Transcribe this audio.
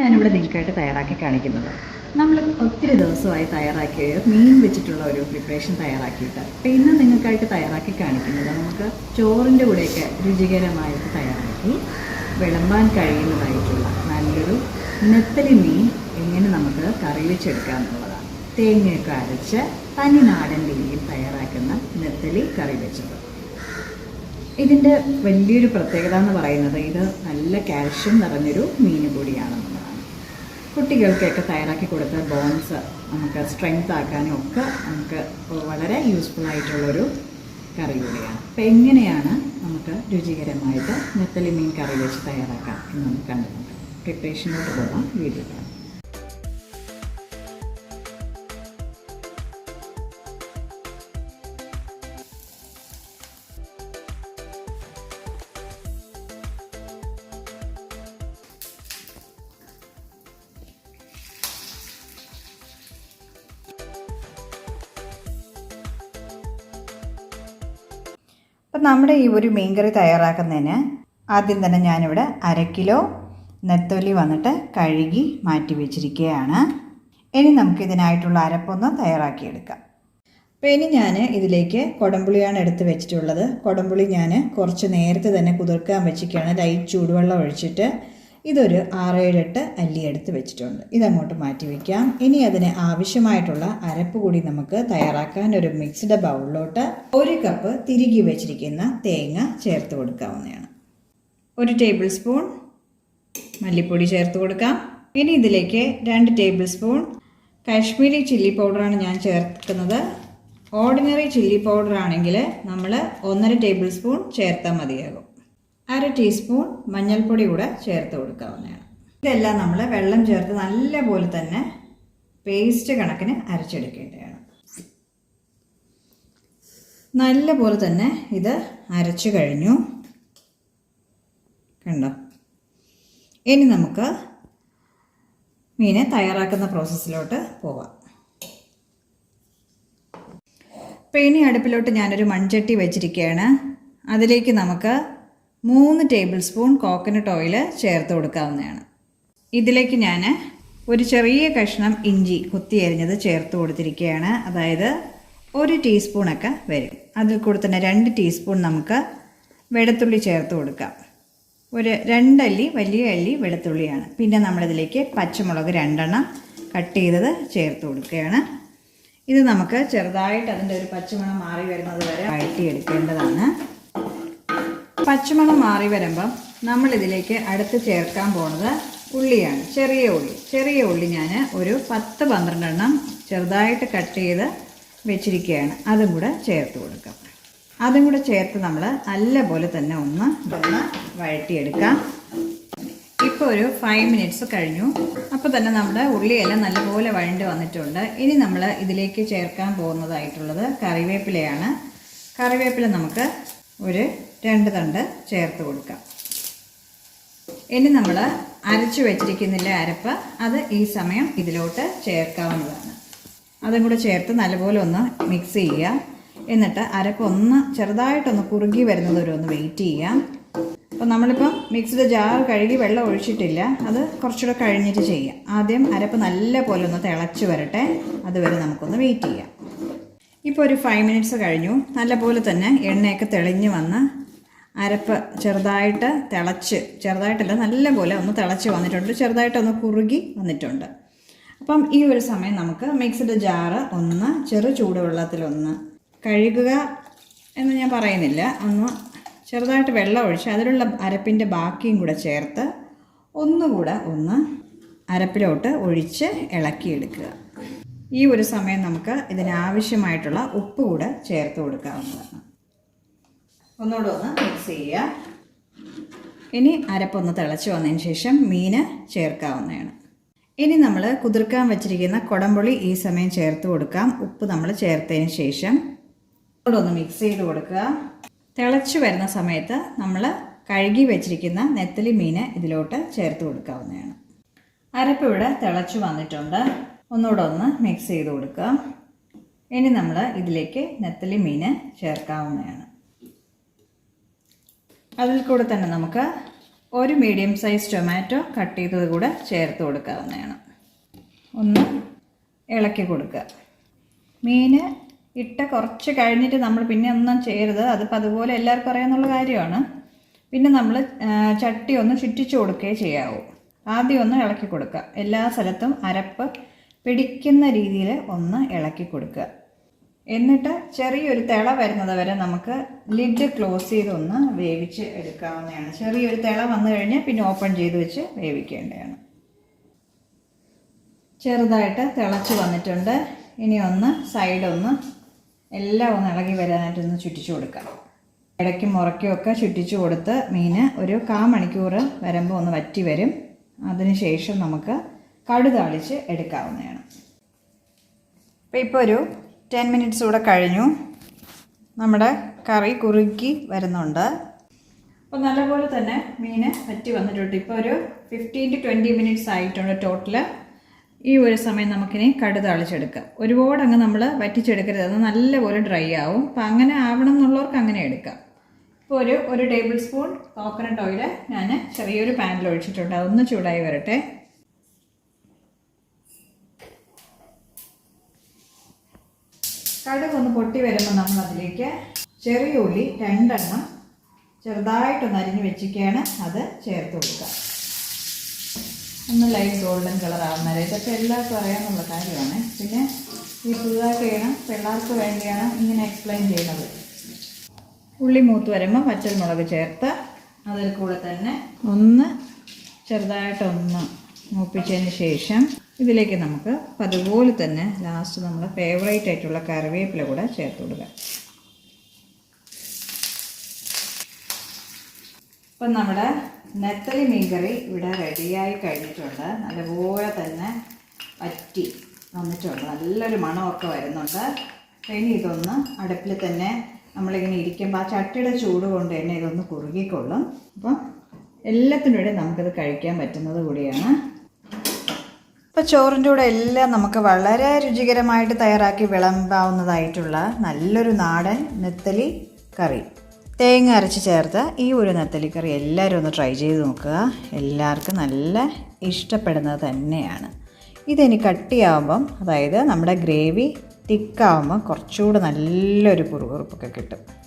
ഞാനിവിടെ നിങ്ങൾക്കായിട്ട് തയ്യാറാക്കി കാണിക്കുന്നത്. നമ്മൾ ഒത്തിരി ദിവസമായി തയ്യാറാക്കിയ മീൻ വെച്ചിട്ടുള്ള ഒരു പ്രിപ്പറേഷൻ തയ്യാറാക്കിയിട്ട്. അപ്പോൾ ഇന്ന് നിങ്ങൾക്കായിട്ട് തയ്യാറാക്കി കാണിക്കുന്നത് നമുക്ക് ചോറിന്റെ കൂടെയൊക്കെ രുചികരമായിട്ട് തയ്യാറാക്കി വിളമ്പാൻ കഴിയുന്നതായിട്ടുള്ള നല്ലൊരു നെത്തലി മീൻ എങ്ങനെ നമുക്ക് കറി വെച്ചെടുക്കാമെന്നുള്ളതാണ് തേങ്ങയൊക്കെ അരച്ച് തനി നാടൻ രീതിയിൽ തയ്യാറാക്കുന്ന നെത്തലി കറി വെച്ചത്. ഇതിന്റെ വലിയൊരു പ്രത്യേകത എന്ന് പറയുന്നത് ഇത് നല്ല കാൽഷ്യം നിറഞ്ഞൊരു മീൻ കുട്ടികൾക്കൊക്കെ തയ്യാറാക്കി കൊടുത്ത ബോൺസ് നമുക്ക് സ്ട്രെങ്ത് ആക്കാനും ഒക്കെ നമുക്ക് വളരെ യൂസ്ഫുൾ ആയിട്ടുള്ളൊരു കറി കൂടിയാണ്. അപ്പോൾ എങ്ങനെയാണ് നമുക്ക് രുചികരമായിട്ട് നെത്തലി മീൻ കറി വെച്ച് തയ്യാറാക്കാം എന്ന് നമുക്ക് കണ്ടിട്ടുണ്ട് പ്രിപ്പറേഷനിലോട്ട് പോകാം. വീഡിയോ അപ്പം നമ്മുടെ ഈ ഒരു മീൻകറി തയ്യാറാക്കുന്നതിന് ആദ്യം തന്നെ ഞാനിവിടെ അര കിലോ നെത്തോലി വന്നിട്ട് കഴുകി മാറ്റി വെച്ചിരിക്കുകയാണ്. ഇനി നമുക്ക് ഇതിനായിട്ടുള്ള അരപ്പൊന്ന് തയ്യാറാക്കിയെടുക്കാം. അപ്പോൾ ഇനി ഞാൻ ഇതിലേക്ക് കുടംപുളിയാണ് എടുത്ത് വെച്ചിട്ടുള്ളത്. കുടംപുളി ഞാൻ കുറച്ച് നേരത്തെ തന്നെ കുതിർക്കാൻ വെച്ചിരിക്കുകയാണ്. ലൈറ്റ് ചൂടുവെള്ളം ഒഴിച്ചിട്ട് ഇതൊരു ആറേഴെട്ട് അല്ലി എടുത്ത് വെച്ചിട്ടുണ്ട്. ഇതങ്ങോട്ട് മാറ്റി വയ്ക്കാം ഇനി അതിന് ആവശ്യമായിട്ടുള്ള അരപ്പ് കൂടി നമുക്ക് തയ്യാറാക്കാൻ ഒരു മിക്സ്ഡ് ബൗളിലോട്ട് ഒരു കപ്പ് തിരികി വെച്ചിരിക്കുന്ന തേങ്ങ ചേർത്ത് കൊടുക്കാവുന്നതാണ്. ഒരു ടേബിൾ സ്പൂൺ മല്ലിപ്പൊടി ചേർത്ത് കൊടുക്കാം. ഇനി ഇതിലേക്ക് രണ്ട് ടേബിൾ സ്പൂൺ കാശ്മീരി ചില്ലി പൗഡറാണ് ഞാൻ ചേർക്കുന്നത്. ഓർഡിനറി ചില്ലി പൗഡർ ആണെങ്കിൽ നമ്മൾ ഒന്നര ടേബിൾ സ്പൂൺ ചേർത്താൽ മതിയാകും. അര ടീസ്പൂൺ മഞ്ഞൾപ്പൊടി കൂടെ ചേർത്ത് കൊടുക്കാവുന്നതാണ്. ഇതെല്ലാം നമ്മൾ വെള്ളം ചേർത്ത് നല്ലപോലെ തന്നെ പേസ്റ്റ് കണക്കിന് അരച്ചെടുക്കേണ്ടതാണ്. നല്ലപോലെ തന്നെ ഇത് അരച്ചു കഴിഞ്ഞു. കണ്ടോ? ഇനി നമുക്ക് മീനെ തയ്യാറാക്കുന്ന പ്രോസസ്സിലോട്ട് പോവാം. അപ്പോൾ ഇനി അടുപ്പിലോട്ട് ഞാനൊരു മൺചട്ടി വെച്ചിരിക്കുകയാണ്. അതിലേക്ക് നമുക്ക് മൂന്ന് ടേബിൾ സ്പൂൺ കോക്കനട്ട് ഓയിൽ ചേർത്ത് കൊടുക്കാവുന്നതാണ്. ഇതിലേക്ക് ഞാൻ ഒരു ചെറിയ കഷ്ണം ഇഞ്ചി കുത്തി അരിഞ്ഞത് ചേർത്ത് കൊടുത്തിരിക്കുകയാണ്. അതായത് ഒരു ടീസ്പൂണൊക്കെ വരും. അതിൽ കൂടെ തന്നെ രണ്ട് ടീസ്പൂൺ നമുക്ക് വെളുത്തുള്ളി ചേർത്ത് കൊടുക്കാം. ഒരു രണ്ടല്ലി വലിയ അല്ലി വെളുത്തുള്ളിയാണ്. പിന്നെ നമ്മളിതിലേക്ക് പച്ചമുളക് രണ്ടെണ്ണം കട്ട് ചെയ്തത് ചേർത്ത് കൊടുക്കുകയാണ്. ഇത് നമുക്ക് ചെറുതായിട്ട് അതിന്റെ ഒരു പച്ചമണം മാറി വരുന്നത് വരെ വഴറ്റിയെടുക്കേണ്ടതാണ്. പച്ചമണം മാറി വരുമ്പം നമ്മളിതിലേക്ക് അടുത്ത് ചേർക്കാൻ പോണത് ഉള്ളിയാണ്. ചെറിയ ഉള്ളി. ചെറിയ ഉള്ളി ഞാൻ ഒരു പത്ത് പന്ത്രണ്ടെണ്ണം ചെറുതായിട്ട് കട്ട് ചെയ്ത് വെച്ചിരിക്കുകയാണ് അതും കൂടെ ചേർത്ത് കൊടുക്കാം. അതും കൂടെ ചേർത്ത് നമ്മൾ നല്ലപോലെ തന്നെ ഒന്ന് ഒന്ന് വഴറ്റിയെടുക്കാം. ഇപ്പോൾ ഒരു ഫൈവ് മിനിറ്റ്സ് കഴിഞ്ഞു. അപ്പോൾ തന്നെ നമ്മുടെ ഉള്ളിയെല്ലാം നല്ലപോലെ വഴണ്ട് വന്നിട്ടുണ്ട്. ഇനി നമ്മൾ ഇതിലേക്ക് ചേർക്കാൻ പോകുന്നതായിട്ടുള്ളത് കറിവേപ്പിലയാണ്. കറിവേപ്പില നമുക്ക് ഒരു രണ്ട് തണ്ട് ചേർത്ത് കൊടുക്കാം. ഇനി നമ്മൾ അരച്ചു വെച്ചിരിക്കുന്നില്ല അരപ്പ് അത് ഈ സമയം ഇതിലോട്ട് ചേർക്കാവുന്നതാണ്. അതും കൂടെ ചേർത്ത് നല്ലപോലെ ഒന്ന് മിക്സ് ചെയ്യുക. എന്നിട്ട് അരപ്പ് ഒന്ന് ചെറുതായിട്ടൊന്ന് കുറുകി വരുന്നത് വരെ ഒന്ന് വെയിറ്റ് ചെയ്യാം അപ്പോൾ നമ്മളിപ്പം മിക്സിയുടെ ജാർ കഴുകി വെള്ളം ഒഴിച്ചിട്ടില്ല അത് കുറച്ചുകൂടെ കഴിഞ്ഞിട്ട് ചെയ്യാം. ആദ്യം അരപ്പ് നല്ല പോലെ ഒന്ന് തിളച്ച് വരട്ടെ അതുവരെ നമുക്കൊന്ന് വെയിറ്റ് ചെയ്യാം. ഇപ്പോൾ ഒരു ഫൈവ് മിനിറ്റ്സ് കഴിഞ്ഞു. നല്ലപോലെ തന്നെ എണ്ണയൊക്കെ തെളിഞ്ഞ് വന്ന് അരപ്പ് ചെറുതായിട്ട് തിളച്ച് ചെറുതായിട്ടല്ല നല്ല പോലെ ഒന്ന് തിളച്ച് വന്നിട്ടുണ്ട്. ചെറുതായിട്ടൊന്ന് കുറുകി വന്നിട്ടുണ്ട്. അപ്പം ഈ ഒരു സമയം നമുക്ക് മിക്സഡ് ജാറ് ഒന്ന് ചെറു ചൂടുവെള്ളത്തിലൊന്ന് കഴുകുക എന്ന് ഞാൻ പറയുന്നില്ല. ഒന്ന് ചെറുതായിട്ട് വെള്ളം ഒഴിച്ച് അതിലുള്ള അരപ്പിന്റെ ബാക്കിയും കൂടെ ചേർത്ത് ഒന്നുകൂടെ ഒന്ന് അരപ്പിലോട്ട് ഒഴിച്ച് ഇളക്കിയെടുക്കുക. ഈ ഒരു സമയം നമുക്ക് ഇതിനാവശ്യമായിട്ടുള്ള ഉപ്പ് കൂടെ ചേർത്ത് കൊടുക്കാവുന്നതാണ്. ഒന്നുകൂടെ ഒന്ന് മിക്സ് ചെയ്യുക ഇനി അരപ്പൊന്ന് തിളച്ച് വന്നതിന് ശേഷം മീൻ ചേർക്കാവുന്നതാണ്. ഇനി നമ്മൾ കുതിർക്കാൻ വെച്ചിരിക്കുന്ന കുടംപുളി ഈ സമയം ചേർത്ത് കൊടുക്കാം. ഉപ്പ് നമ്മൾ ചേർത്തതിന് ശേഷം കൂടെ ഒന്ന് മിക്സ് ചെയ്ത് കൊടുക്കുക. തിളച്ച് വരുന്ന സമയത്ത് നമ്മൾ കഴുകി വെച്ചിരിക്കുന്ന നെത്തലി മീൻ ഇതിലോട്ട് ചേർത്ത് കൊടുക്കാവുന്നതാണ്. അരപ്പ് ഇവിടെ തിളച്ച് വന്നിട്ടുണ്ട്. ഒന്നുകൂടെ ഒന്ന് മിക്സ് ചെയ്ത് കൊടുക്കുക ഇനി നമ്മൾ ഇതിലേക്ക് നെത്തലി മീൻ ചേർക്കാവുന്നതാണ്. അതിൽ കൂടെ തന്നെ നമുക്ക് ഒരു മീഡിയം സൈസ് ടൊമാറ്റോ കട്ട് ചെയ്തത് കൂടെ ചേർത്ത് കൊടുക്കാവുന്നതാണ്. ഒന്ന് ഇളക്കി കൊടുക്കുക. മീൻ ഇട്ട കുറച്ച് കഴിഞ്ഞിട്ട് നമ്മൾ പിന്നെ ഒന്നും ചെയ്യരുത്. അതിപ്പോൾ അതുപോലെ എല്ലാവർക്കും അറിയാമെന്നുള്ള കാര്യമാണ്. പിന്നെ നമ്മൾ ചട്ടി ഒന്ന് ചുറ്റിച്ചു കൊടുക്കുകയേ ചെയ്യാവൂ. ആദ്യം ഒന്ന് ഇളക്കി കൊടുക്കുക. എല്ലാ സ്ഥലത്തും അരപ്പ് പിടിക്കുന്ന രീതിയിൽ ഒന്ന് ഇളക്കി കൊടുക്കുക. എന്നിട്ട് ചെറിയൊരു തിള വരുന്നത് വരെ നമുക്ക് ലിഡ് ക്ലോസ് ചെയ്ത് ഒന്ന് വേവിച്ച് എടുക്കാവുന്നതാണ്. ചെറിയൊരു തിള വന്നു കഴിഞ്ഞാൽ പിന്നെ ഓപ്പൺ ചെയ്ത് വെച്ച് വേവിക്കേണ്ടതാണ്. ചെറുതായിട്ട് തിളച്ച് വന്നിട്ടുണ്ട്. ഇനി ഒന്ന് സൈഡൊന്ന് എല്ലാം ഒന്ന് ഇളകി വരാനായിട്ടൊന്ന് ചുറ്റിച്ചു കൊടുക്കാം. ഇടയ്ക്കും മുറയ്ക്കുമൊക്കെ ചുറ്റിച്ചു കൊടുത്ത് മീൻ ഒരു കാ മണിക്കൂർ വരുമ്പോൾ ഒന്ന് വറ്റി വരും. അതിനുശേഷം നമുക്ക് കടുതാളിച്ച് എടുക്കാവുന്നതാണ്. അപ്പോൾ ഇപ്പോൾ ഒരു ടെൻ മിനിറ്റ്സ് കൂടെ കഴിഞ്ഞു. നമ്മുടെ കറി കുറുക്കി വരുന്നുണ്ട്. അപ്പോൾ നല്ലപോലെ തന്നെ മീൻ വറ്റി വന്നിട്ടുണ്ട്. ഇപ്പോൾ ഒരു ഫിഫ്റ്റീൻ ടു ട്വന്റി മിനിറ്റ്സ് ആയിട്ടുണ്ട് ടോട്ടൽ ഈ ഒരു സമയം നമുക്കിനി കടുക് തളിച്ചെടുക്കാം. ഒരുപാട് അങ്ങ് നമ്മൾ വറ്റിച്ചെടുക്കരുത്. അത് നല്ലപോലെ ഡ്രൈ ആവും. അപ്പം അങ്ങനെ ആവണം എന്നുള്ളവർക്ക് അങ്ങനെ എടുക്കാം. ഇപ്പോൾ ഒരു ഒരു ടേബിൾ സ്പൂൺ കോക്കനട്ട് ഓയിൽ ഞാൻ ചെറിയൊരു പാനിൽ ഒഴിച്ചിട്ടുണ്ട്. അതൊന്ന് ചൂടായി വരട്ടെ. കടുക് ഒന്ന് പൊട്ടി വരുമ്പോൾ നമ്മൾ അതിലേക്ക് ചെറിയ ഉള്ളി രണ്ടെണ്ണം ചെറുതായിട്ടൊന്ന് അരിഞ്ഞ് വെച്ചിരിക്കുകയാണ്. അത് ചേർത്ത് കൊടുക്കുക. ഒന്ന് ലൈറ്റ് ഗോൾഡൻ കളർ ആവുന്നവരെ ഇതൊക്കെ എല്ലാവർക്കും അറിയാമെന്നുള്ള കാര്യമാണ്. പിന്നെ ഈ പുതുതായിട്ട് ചെയ്യണം പിള്ളേർക്ക് വേണ്ടിയാണ് ഇങ്ങനെ എക്സ്പ്ലെയിൻ ചെയ്യുന്നത്. ഉള്ളി മൂത്ത് വരുമ്പോൾ പച്ചമുളക് ചേർത്ത് അതിൽ കൂടെ തന്നെ ഒന്ന് ചെറുതായിട്ടൊന്ന് മൂപ്പിച്ചതിന് ശേഷം ഇതിലേക്ക് നമുക്ക് അതുപോലെ തന്നെ ലാസ്റ്റ് നമ്മൾ ഫേവറേറ്റ് ആയിട്ടുള്ള കറിവേപ്പില കൂടെ ചേർത്ത് കൊടുക്കുക അപ്പം നമ്മുടെ നെത്തലി മീൻകറി ഇവിടെ റെഡിയായി കഴിഞ്ഞിട്ടുണ്ട്. നല്ലപോലെ തന്നെ വറ്റി വന്നിട്ടുണ്ട്. നല്ലൊരു മണമൊക്കെ വരുന്നുണ്ട്. ഇനി ഇതൊന്ന് അടുപ്പിൽ തന്നെ നമ്മളിങ്ങനെ ഇരിക്കുമ്പോൾ ആ ചട്ടിയുടെ ചൂട് കൊണ്ട് തന്നെ ഇതൊന്ന് കുറുകിക്കൊള്ളും. അപ്പം എല്ലാത്തിനും കൂടെ നമുക്കിത് കഴിക്കാൻ പറ്റുന്നത് കൂടിയാണ്. ഇപ്പോൾ ചോറിന്റെ കൂടെ എല്ലാം നമുക്ക് വളരെ രുചികരമായിട്ട് തയ്യാറാക്കി വിളമ്പാവുന്നതായിട്ടുള്ള നല്ലൊരു നാടൻ നെത്തലി കറി. തേങ്ങ അരച്ച് ചേർത്ത് ഈ ഒരു നെത്തലി കറി എല്ലാവരും ഒന്ന് ട്രൈ ചെയ്ത് നോക്കുക. എല്ലാവർക്കും നല്ല ഇഷ്ടപ്പെടുന്നത് തന്നെയാണ്. ഇതിനി കട്ടിയാവുമ്പം അതായത് നമ്മുടെ ഗ്രേവി തിക്കാവുമ്പോൾ കുറച്ചുകൂടെ നല്ലൊരു കുറുകുറുപ്പൊക്കെ കിട്ടും.